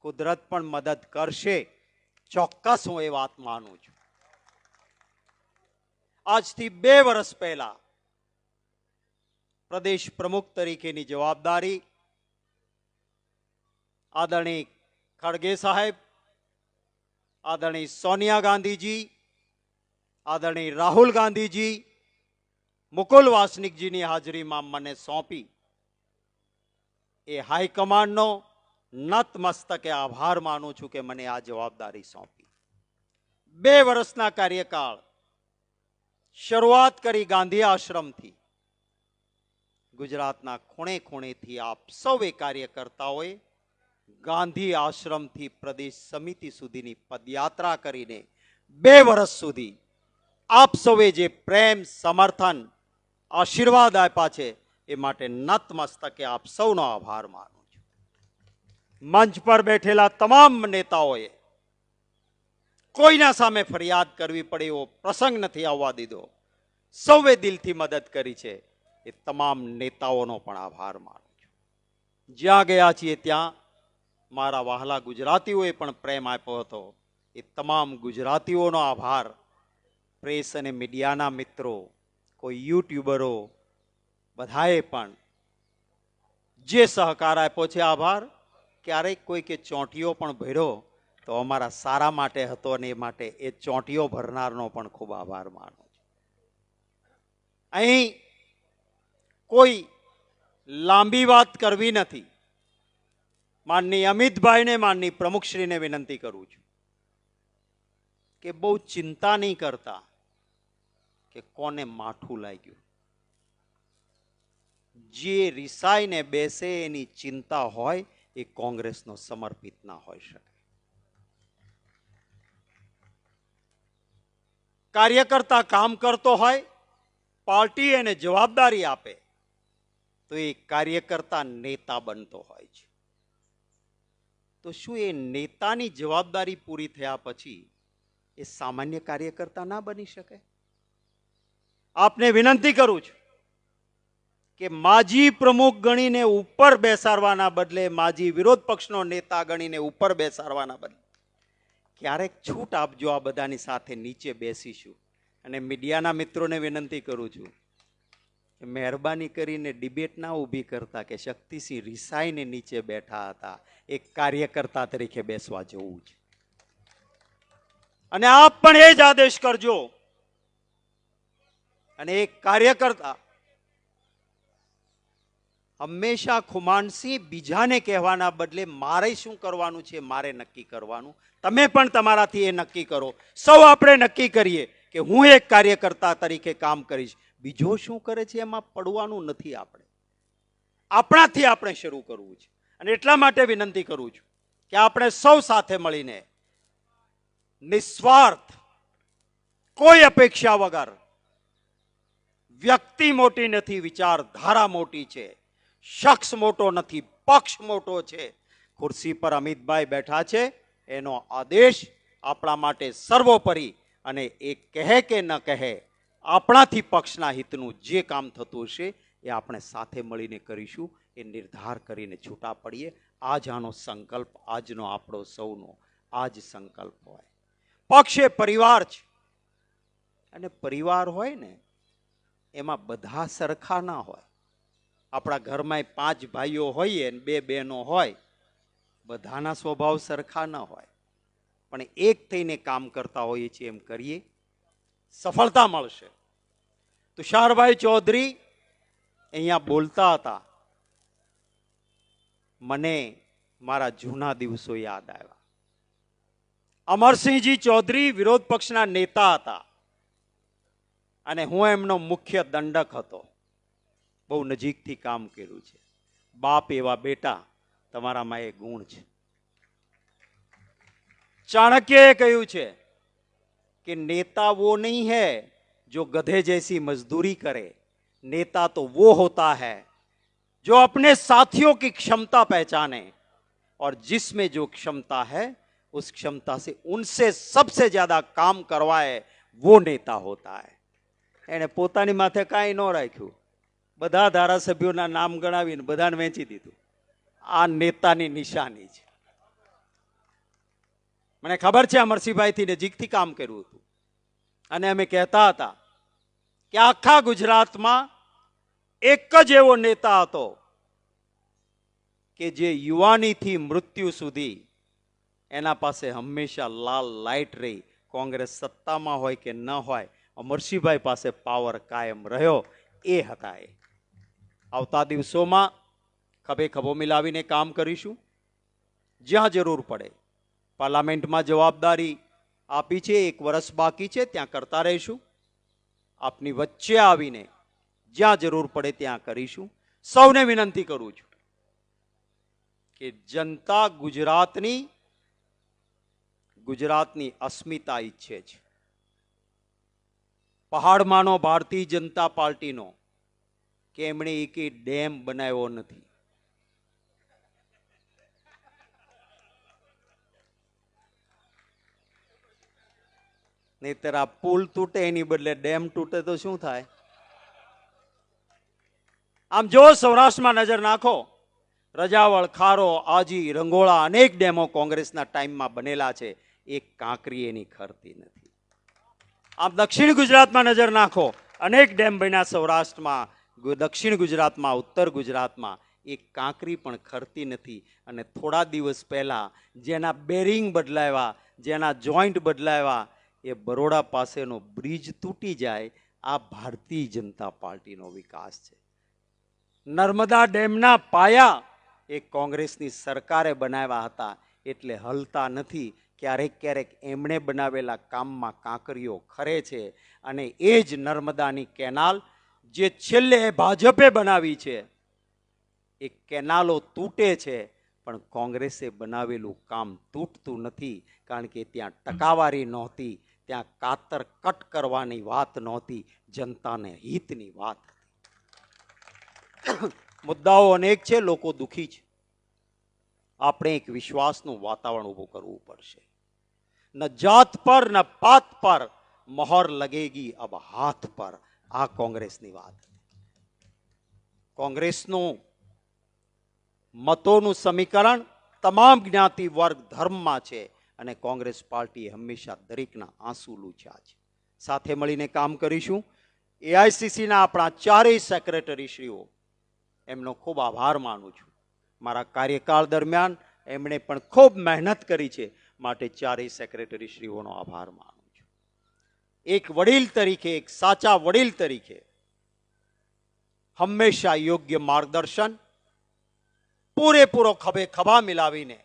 કુદરત પણ મદદ કરશે. ચોક્કસ હું એ વાત માનું છું. આજથી બે વર્ષ પહેલા પ્રદેશ પ્રમુખ તરીકેની જવાબદારી આદરણીય ખડગે સાહેબ, આદરણીય સોનિયા ગાંધીજી, આદરણીય રાહુલ ગાંધીજી, મુકુલ વાસનિકજીની હાજરીમાં મને સોંપી. એ હાઈકમાન્ડનો નતમસ્તકે આભાર માનું છું કે મને આ જવાબદારી સોંપી. બે વર્ષના કાર્યકાળ શરૂઆત કરી ગાંધી આશ્રમથી. ગુજરાતના ખૂણે ખૂણેથી આપ સૌએ કાર્યકર્તાઓએ ગાંધી આશ્રમથી પ્રદેશ સમિતિ સુધીની પદયાત્રા કરીને બે વર્ષ સુધી આપ સૌએ જે પ્રેમ, સમર્થન, આશીર્વાદ આપ્યા છે, એ માટે નતમસ્તકે આપ સૌનો આભાર માનું. મંચ પર બેઠેલા તમામ નેતાઓએ કોઈના સામે ફરિયાદ કરવી પડે એવો પ્રસંગ નથી આવવા દીધો. સૌએ દિલથી મદદ કરી છે. એ તમામ નેતાઓનો પણ આભાર માનું છું. જ્યાં ગયા છીએ ત્યાં મારા વહાલા ગુજરાતીઓએ પણ પ્રેમ આપ્યો હતો. એ તમામ ગુજરાતીઓનો આભાર. પ્રેસ અને મીડિયાના મિત્રો, કોઈ યુટ્યુબરો, બધાએ પણ જે સહકાર આપ્યો છે આભાર. ક્યારેક કોઈ કે ચોંટીઓ પણ ભર્યો, તો અમારા સારા માટે હતો અને એ માટે એ ચોંટીઓ ભરનારનો પણ ખૂબ આભાર માનું છું. અહીં કોઈ લાંબી વાત કરવી નથી. માનની અમિતભાઈને, માનની પ્રમુખશ્રીને વિનંતી કરું છું કે બહુ ચિંતા નહીં કરતા કે કોને માઠું લાગ્યું. જે રિસાઈને બેસે એની ચિંતા હોય એ કોંગ્રેસનો સમર્પિત ના હોઈ શકે. કાર્યકર્તા કામ કરતો હોય, પાર્ટી એને જવાબદારી આપે, તો એ કાર્યકર્તા નેતા બનતો હોય છે. તો શું એ નેતાની જવાબદારી પૂરી થયા પછી એ સામાન્ય કાર્યકર્તા ના બની શકે? આપને વિનંતી કરું છું કે માજી પ્રમુખ ગણીને ઉપર બેસાડવાના બદલે માજી વિરોધ પક્ષનો નેતા ગણીને ઉપર બેસાડવાના બદલે. ક્યારેક છૂટ આપજો આ બધાની સાથે નીચે બેસીશું. અને મીડિયાના મિત્રોને વિનંતી કરું છું કે મહેરબાની કરીને ડિબેટ ના ઊભી કરતા કે શક્તિસિંહ રિસાઈને નીચે બેઠા હતા. એક કાર્યકર્તા તરીકે બેસવા જવું છે. અને આપ પણ એ જ આદેશ કરજો. અને એક કાર્યકર્તા હંમેશા ખુમાનસિંહ બીજાને કહેવાના બદલે મારે શું કરવાનું છે, મારે નક્કી કરવાનું. તમે પણ તમારાથી એ નક્કી કરો. સૌ આપણે નક્કી કરીએ કે હું એક કાર્યકર્તા તરીકે કામ કરીશ. બીજો શું કરે છે, એમાં પડવાનું નથી આપણે. આપણાથી આપણે શરૂ કરવું છે. અને એટલા માટે વિનંતી કરું છું કે આપણે સૌ સાથે મળીને નિસ્વાર્થ, કોઈ અપેક્ષા વગર વ્યક્તિ મોટી નથી, વિચારધારા મોટી છે. શખ્સ મોટો નથી, પક્ષ મોટો છે. ખુરશી પર અમિતભાઈ બેઠા છે, એનો આદેશ આપણા માટે સર્વોપરી અને એ કહે કે ન કહે, આપણાથી પક્ષના હિતનું જે કામ થતું હશે એ આપણે સાથે મળીને કરીશું, એ નિર્ધાર કરીને છૂટા પડીએ. આજ આનો સંકલ્પ, આજનો આપણો સૌનો, આજ સંકલ્પ હોય. પક્ષ એ પરિવાર છે. અને પરિવાર હોય ને, એમાં બધા સરખા ના હોય. આપણા ઘરમાં પાંચ ભાઈઓ હોઈએ ને બે બહેનો હોય, બધાના સ્વભાવ સરખા ન હોય. પણ એક થઈને કામ કરતા હોઈએ છીએ એમ કરીએ, સફળતા મળશે. તુષારભાઈ ચૌધરી અહીંયા બોલતા હતા, મને મારા જૂના દિવસો યાદ આવ્યા. અમરસિંહજી ચૌધરી વિરોધ પક્ષના નેતા હતા, અને હું એમનો મુખ્ય દંડક હતો. બહુ નજીકથી કામ કર્યું છે બાપ એવા બેટા તમારામાં એ ગુણ છે ચાણક્યએ કહ્યું છે कि नेता वो नहीं है जो गधे जैसी मजदूरी करे नेता तो वो होता है जो अपने साथियों की क्षमता पहचाने और जिसमें जो क्षमता है उस क्षमता से उनसे सबसे ज्यादा काम करवाए वो नेता होता है એણે પોતાની માથે કાંઈ ન રાખ્યું બધા ધારાસભ્યોના નામ ગણાવીને બધાને વેચી દીધું. આ નેતાની નિશાની છે. મને ખબર છે અમરસિંહભાઈથી નજીકથી કામ કર્યું હતું. અને અમે કહેતા હતા કે આખા ગુજરાતમાં એક જ એવો નેતા હતો કે જે યુવાનીથી મૃત્યુ સુધી એના પાસે હંમેશા લાલ લાઇટ રહી. કોંગ્રેસ સત્તામાં હોય કે ન હોય અમરસિંહભાઈ પાસે પાવર કાયમ રહ્યો. એ હતા એ. આવતા દિવસોમાં ખભે ખભો મિલાવીને કામ કરીશું. જ્યાં જરૂર પડે પાર્લામેન્ટમાં જવાબદારી આપી છે, એક વર્ષ બાકી છે, ત્યાં કરતા રહીશું. આપની વચ્ચે આવીને જ્યાં જરૂર પડે ત્યાં કરીશું. સૌને વિનંતી કરું છું કે જનતા ગુજરાતની ગુજરાતની અસ્મિતા ઈચ્છે છે. પહાડમાંનો ભારતીય જનતા પાર્ટીનો કે એમણે એકે ડેમ બનાવ્યો નથી. નહીતર આ પુલ તૂટે, એની બદલે ડેમ તૂટે તો શું થાય? આમ જો સૌરાષ્ટ્રમાં નજર નાખો, રજાવળ, ખારો, આજી, રંગોળા અનેક ડેમો કોંગ્રેસના ટાઈમમાં બનેલા છે. એક કાંકરી એની ખરતી નથી. આમ દક્ષિણ ગુજરાતમાં નજર નાખો, અનેક ડેમ બન્યા સૌરાષ્ટ્રમાં. દક્ષિણ ગુજરાતમાં, ઉત્તર ગુજરાતમાં એક કાંકરી પણ ખરતી નથી. અને થોડા દિવસ પહેલાં જેના બેરિંગ બદલાવ્યા, જેના જોઈન્ટ બદલાવ્યા, એ બરોડા પાસેનો બ્રિજ તૂટી જાય. આ ભારતીય જનતા પાર્ટીનો વિકાસ છે. નર્મદા ડેમના પાયા એ કોંગ્રેસની સરકારે બનાવ્યા હતા. એટલે હલતા નથી. ક્યારેક ક્યારેક એમણે બનાવેલા કામમાં કાંકરીઓ ખરે છે. અને એ જ નર્મદાની કેનાલ જે છેલ્લે ભાજપે બનાવી છે, એ કેનાલો તૂટે છે, પણ કોંગ્રેસે બનાવેલું કામ તૂટતું નથી, કારણ કે ત્યાં ટકાવારી નહોતી, ત્યાં કાતર કટ કરવાની વાત નહોતી, જનતાને હિતની વાત હતી. મુદ્દાઓ અનેક છે, લોકો દુઃખી છે. આપણે એક વિશ્વાસનું વાતાવરણ ઊભું કરવું પડશે. ન જાત પર, ન પાત પર, મહોર લગેગી અબ હાથ પર. આ કોંગ્રેસની વાત કોંગ્રેસનું મતોનું સમીકરણ તમામ જ્ઞાતિ વર્ગ ધર્મમાં છે અને કોંગ્રેસ પાર્ટીએ હંમેશા દરેકના આંસુ લૂછ્યા છે. સાથે મળીને કામ કરીશું. એઆઈસીસીના આપણા ચારેય સેક્રેટરીશ્રીઓ, એમનો ખૂબ આભાર માનું છું. મારા કાર્યકાળ દરમિયાન એમણે પણ ખૂબ મહેનત કરી છે, માટે ચારેય સેક્રેટરીશ્રીઓનો આભાર માનું એક વડીલ તરીકે, એક સાચા વડીલ તરીકે હંમેશા યોગ્ય માર્ગદર્શન, પૂરેપૂરો ખભે ખભા મિલાવીને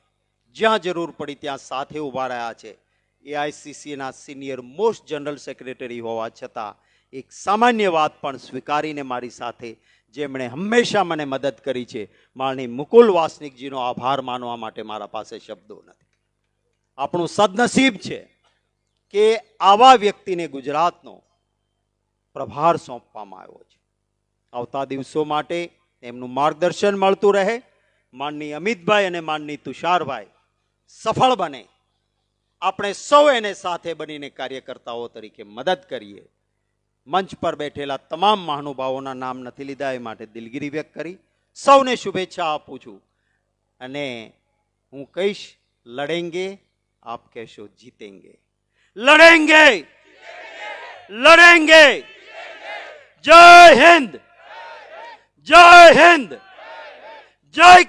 જ્યાં જરૂર પડી ત્યાં સાથે ઊભા રહ્યા છે. એઆઈસીસીના સિનિયર મોસ્ટ જનરલ સેક્રેટરી હોવા છતાં એક સામાન્ય વાત પણ સ્વીકારીને મારી સાથે, જેમણે હંમેશા મને મદદ કરી છે. માણી મુકુલ વાસનિકજીનો આભાર માનવા માટે મારા પાસે શબ્દો નથી. આપણું સદનસીબ છે. કે આવા વ્યક્તિને ગુજરાતનો પ્રભાર સોંપવામાં આવ્યો છે. આવતા દિવસો માટે એમનું માર્ગદર્શન મળતું રહે. માનની અમિતભાઈ અને માનની તુષારભાઈ સફળ બને. આપણે સૌ એને સાથે બનીને કાર્યકર્તાઓ તરીકે મદદ કરીએ. મંચ પર બેઠેલા તમામ મહાનુભાવોના નામ નથી લીધા, એ માટે દિલગીરી વ્યક્ત કરી. સૌને શુભેચ્છા આપું છું. અને હું કહીશ, લડેંગે, આપ કહેશો જીતેંગે. લડેંગે. લડેંગે. જય હિન્દ. જય હિન્દ. જય